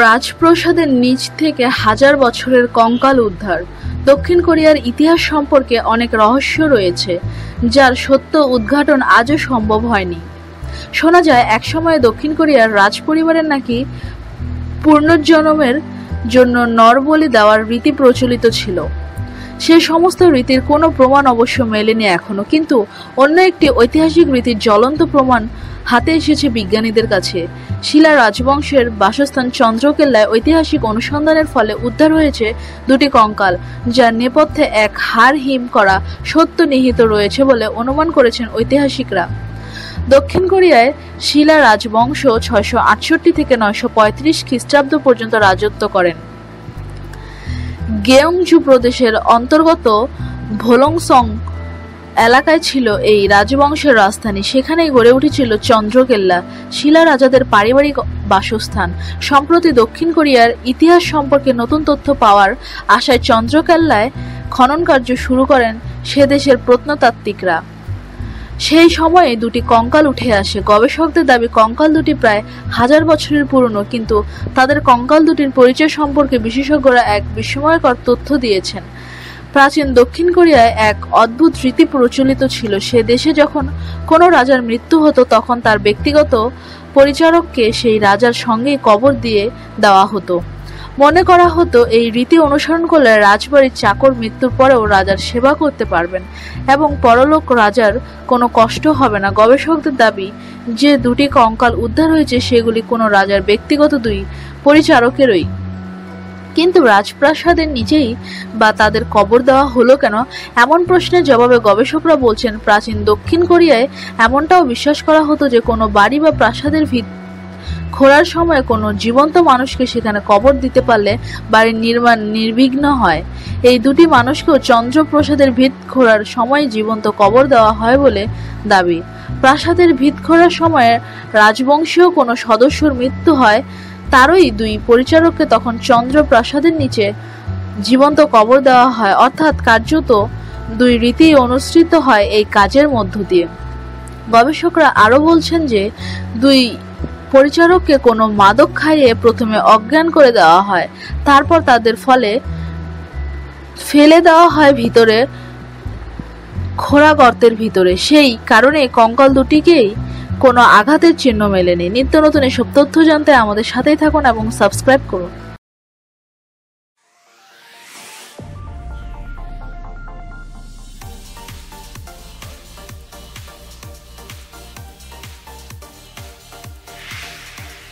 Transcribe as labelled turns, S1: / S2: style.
S1: রাজপ্রাসাদের নিচ থেকে হাজার বছরের কঙ্কাল উদ্ধার। দক্ষিণ কোরিয়ার ইতিহাস সম্পর্কে অনেক রহস্য রয়েছে, যার সত্য উদ্ঘাটন আজও সম্ভব হয়নি। শোনা যায়, একসময় দক্ষিণ কোরিয়ার রাজপরিবারের নাকি পুনর্জন্মের জন্য নরবলি দেওয়ার রীতি প্রচলিত ছিল। সে সমস্ত রীতির কোনো প্রমাণ অবশ্য মেলেনি এখনও, কিন্তু অন্য একটি ঐতিহাসিক রীতির জ্বলন্ত প্রমাণ হাতে এসেছে বিজ্ঞানীদের কাছে। শিলা রাজবংশের বাসস্থান চন্দ্রকেল্লায় ঐতিহাসিক অনুসন্ধানের ফলে উদ্ধার হয়েছে দুটি কঙ্কাল, যার নেপথ্যে এক হার হিম করা সত্য নিহিত রয়েছে বলে অনুমান করেছেন ঐতিহাসিকরা। দক্ষিণ কোরিয়ায় শিলা রাজবংশ ছয়শো আটষট্টি থেকে নয়শো পঁয়ত্রিশ খ্রিস্টাব্দ পর্যন্ত রাজত্ব করেন। গেয়ংজু প্রদেশের অন্তর্গত ভোলংসং এলাকায় ছিল এই রাজবংশের রাজধানী। সেখানেই গড়ে উঠেছিল চন্দ্রকেল্লা, শিলা রাজাদের পারিবারিক বাসস্থান। সম্প্রতি দক্ষিণ কোরিয়ার ইতিহাস সম্পর্কে নতুন তথ্য পাওয়ার আশায় চন্দ্রকেল্লায় খনন কার্য শুরু করেন সে দেশের প্রত্নতাত্ত্বিকরা। সেই সময়ে দুটি কঙ্কাল উঠে আসে। গবেষকদের দাবি, কঙ্কাল দুটি প্রায় হাজার বছরের পুরনো, কিন্তু তাদের কঙ্কাল দুটির পরিচয় সম্পর্কে বিশেষজ্ঞরা এক বিস্ময়কর তথ্য দিয়েছেন। প্রাচীন দক্ষিণ কোরিয়ায় এক অদ্ভুত রীতি প্রচলিত ছিল। সে দেশে যখন কোনো রাজার মৃত্যু হতো, তখন তার ব্যক্তিগত পরিচারককে সেই রাজার সঙ্গেই কবর দিয়ে দেওয়া হতো। মনে করা হতো, এই রীতি অনুসরণ করলে রাজবাড়ির চাকর মৃত্যুর পরেও রাজার সেবা করতে পারবেন এবং পরলোক রাজার কোনো কষ্ট হবে না। গবেষকদের দাবি, যে দুটি কঙ্কাল উদ্ধার হয়েছে, সেগুলি কোনো রাজার ব্যক্তিগত দুই পরিচারকেরই। কিন্তু রাজপ্রাসাদের নিচেই বা তাদের কবর দেওয়া হলো কেন? এমন প্রশ্নের জবাবে গবেষকরা বলছেন, প্রাচীন দক্ষিণ কোরিয়ায় এমনটাও বিশ্বাস করা হতো যে কোনো বাড়ি বা প্রাসাদের ভিত খোঁড়ার সময় কোনো জীবন্ত মানুষকে সেখানে কবর দিতে পারলে বাড়ির নির্মাণ নির্বিঘ্ন হয়। এই দুটি মানুষকেও চন্দ্রপ্রসাদের ভিত খোঁড়ার সময় জীবন্ত কবর দেওয়া হয় বলে দাবি। প্রাসাদের ভিত খোঁড়ার সময় রাজবংশীয় কোনো সদস্যর মৃত্যু হয় তারই দুই পরিচারককে তখন চন্দ্র প্রাসাদের নিচে জীবন্ত কবর দেওয়া হয়। অর্থাৎ কার্যত দুই রীতি অনুসৃত হয় এই কাজের মধ্য দিয়ে। গবেষকরা আরও বলছেন যে, দুই পরিচারককে কোনো মাদক খাইয়ে প্রথমে অজ্ঞান করে দেওয়া হয়, তারপর তাদের ফলে ফেলে দেওয়া হয় ভিতরে খোড়া গর্তের ভিতরে। সেই কারণে কঙ্কাল দুটিকেই কোনো আঘাতের চিহ্ন মেলেনি। নিত্য নতুন এসব তথ্য জানতে আমাদের সাথেই থাকুন এবং সাবস্ক্রাইব করুন।